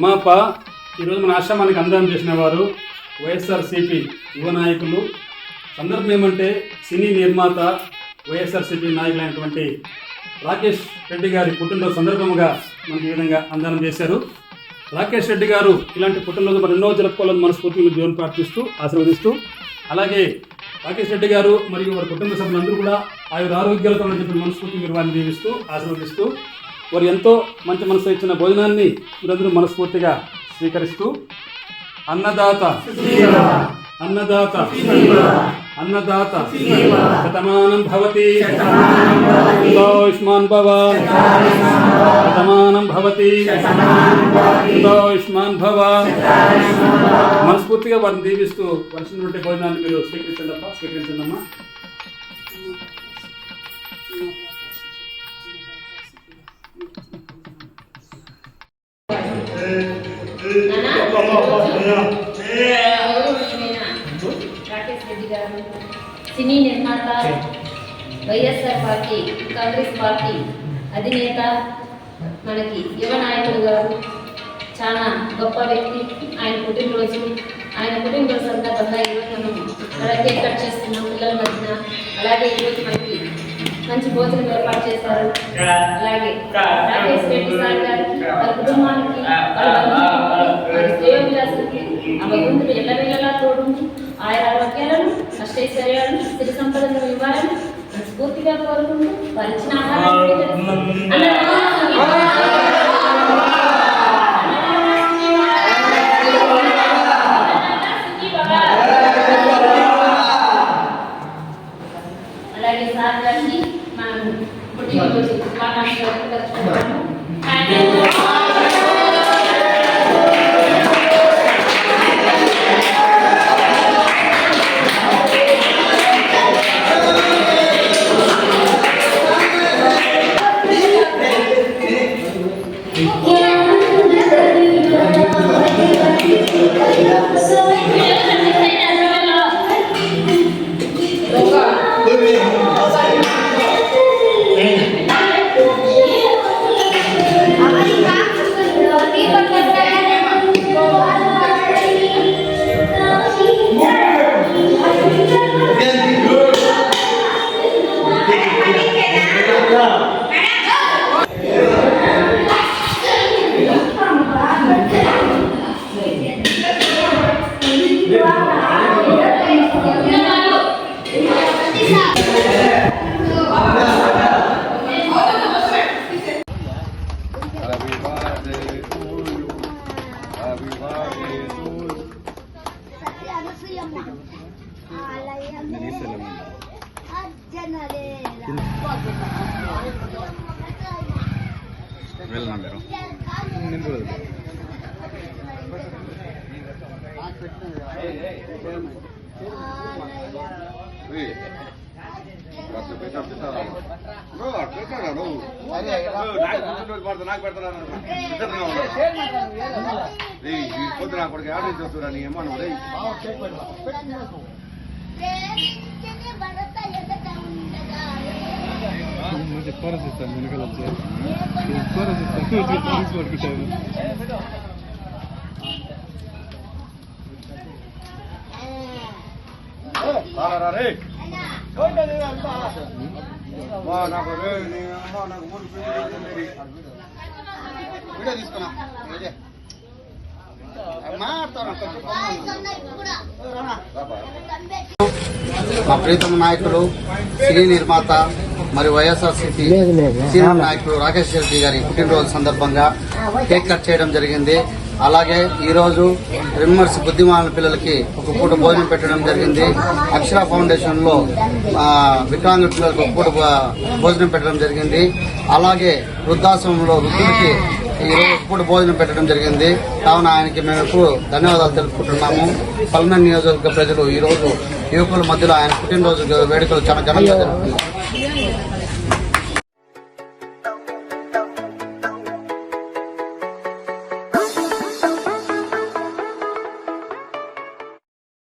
ఉమాప ఈరోజు మన ఆశ్రమానికి అందరం చేసిన వారు వైఎస్ఆర్సిపి యువ నాయకులు. సందర్భం ఏమంటే సినీ నిర్మాత వైఎస్ఆర్సిపి నాయకులైనటువంటి రాకేష్ రెడ్డి గారి పుట్టినరోజు సందర్భంగా మనకి ఈ విధంగా అందానం చేశారు. రాకేష్ రెడ్డి గారు ఇలాంటి పుట్టినరోజు మరి ఎన్నో జరుపుకోవాలని మనస్ఫూర్తిగా దేవుని ప్రార్థిస్తూ ఆశీర్వదిస్తూ అలాగే రాకేష్ రెడ్డి గారు మరియు వారి కుటుంబ సభ్యులందరూ కూడా ఆయుర ఆరోగ్యాలతో చెప్పిన మనస్ఫూర్తి మీరు వారిని దీవిస్తూ ఆశీర్వదిస్తూ వారు ఎంతో మంచి మనసు ఇచ్చిన భోజనాన్ని మీరందరూ మనస్ఫూర్తిగా స్వీకరిస్తూ అన్నదాత అన్నదాత అన్నదాత శతమానం భవతి. యుష్మాన్ భవ శతమానం భవతి. యుష్మాన్ భవ మనస్ఫూర్తిగా వారిని దీవిస్తూ వచ్చినటువంటి భోజనాన్ని మీరు స్వీకరించండి అప్ప స్వీకరించండి అమ్మా. రాకేష్ రెడ్డి గారు సినీ నిర్మాత వైఎస్ఆర్ పార్టీ కాంగ్రెస్ పార్టీ అధినేత మనకి యువ నాయకుడు గారు చాలా గొప్ప వ్యక్తి ఆయన పుట్టినరోజు ఆయన పుట్టినరోజు సందర్భంగా ఈరోజు మనం అలాగే కేక్ కట్ చేస్తున్నాం పిల్లల మధ్యన అలాగే ఈరోజు మంచి భోజనం ఏర్పాటు చేశారు. అలాగే రాకేష్ రెడ్డి సార్ గారికి వాళ్ళ కుటుంబానికి ఆ భగవంతుడు ఎల్లవేళలా తోడుండి ఆయన ఆరోగ్యాలను అష్టైశ్వర్యాలను స్థితి సంపదలను ఇవ్వాలని స్ఫూర్తిగా కోరుకుంటూ వారి ఇచ్చిన ఆహారాన్ని పుట్టినరోజు వెళ్ళనా మీరు నాకు పుట్టినరోజు పడతా, నాకు పెడతారా అన్న. పెట్టరుగా ఉన్నా. ఏయ్, ఈ పొద్దు నా కొడుకు నుంచి వస్తురా నీ నాకు ఊరు పిలిచి వెళ్ళేది. వీడియో తీసుకున్నా మా ప్రీతమ నాయకుడు సినీ నిర్మాత మరియు వైఎస్ఆర్సీపీ సీనియర్ నాయకులు రాకేష్ రెడ్డి గారి పుట్టినరోజు సందర్భంగా కేక్ కట్ చేయడం జరిగింది. అలాగే ఈ రోజు రిమ్మర్స్ బుద్ధిమాన పిల్లలకి ఒక పూట భోజనం పెట్టడం జరిగింది. అక్షర ఫౌండేషన్లో ఆ, వికలాంగ పిల్లలకు ఒక పూట భోజనం పెట్టడం జరిగింది. అలాగే వృద్ధాశ్రమంలో వృద్ధులకి ఈ రోజు ఒక పూట భోజనం పెట్టడం జరిగింది. కావున ఆయనకి మేము ఎప్పుడు ధన్యవాదాలు తెలుపుకుంటున్నాము. పల్మన్ నియోజకవర్గ ప్రజలు ఈ రోజు యువకుల మధ్యలో ఆయన పుట్టినరోజు వేడుకలు చాలా ఘనంగా జరుపుకున్నారు.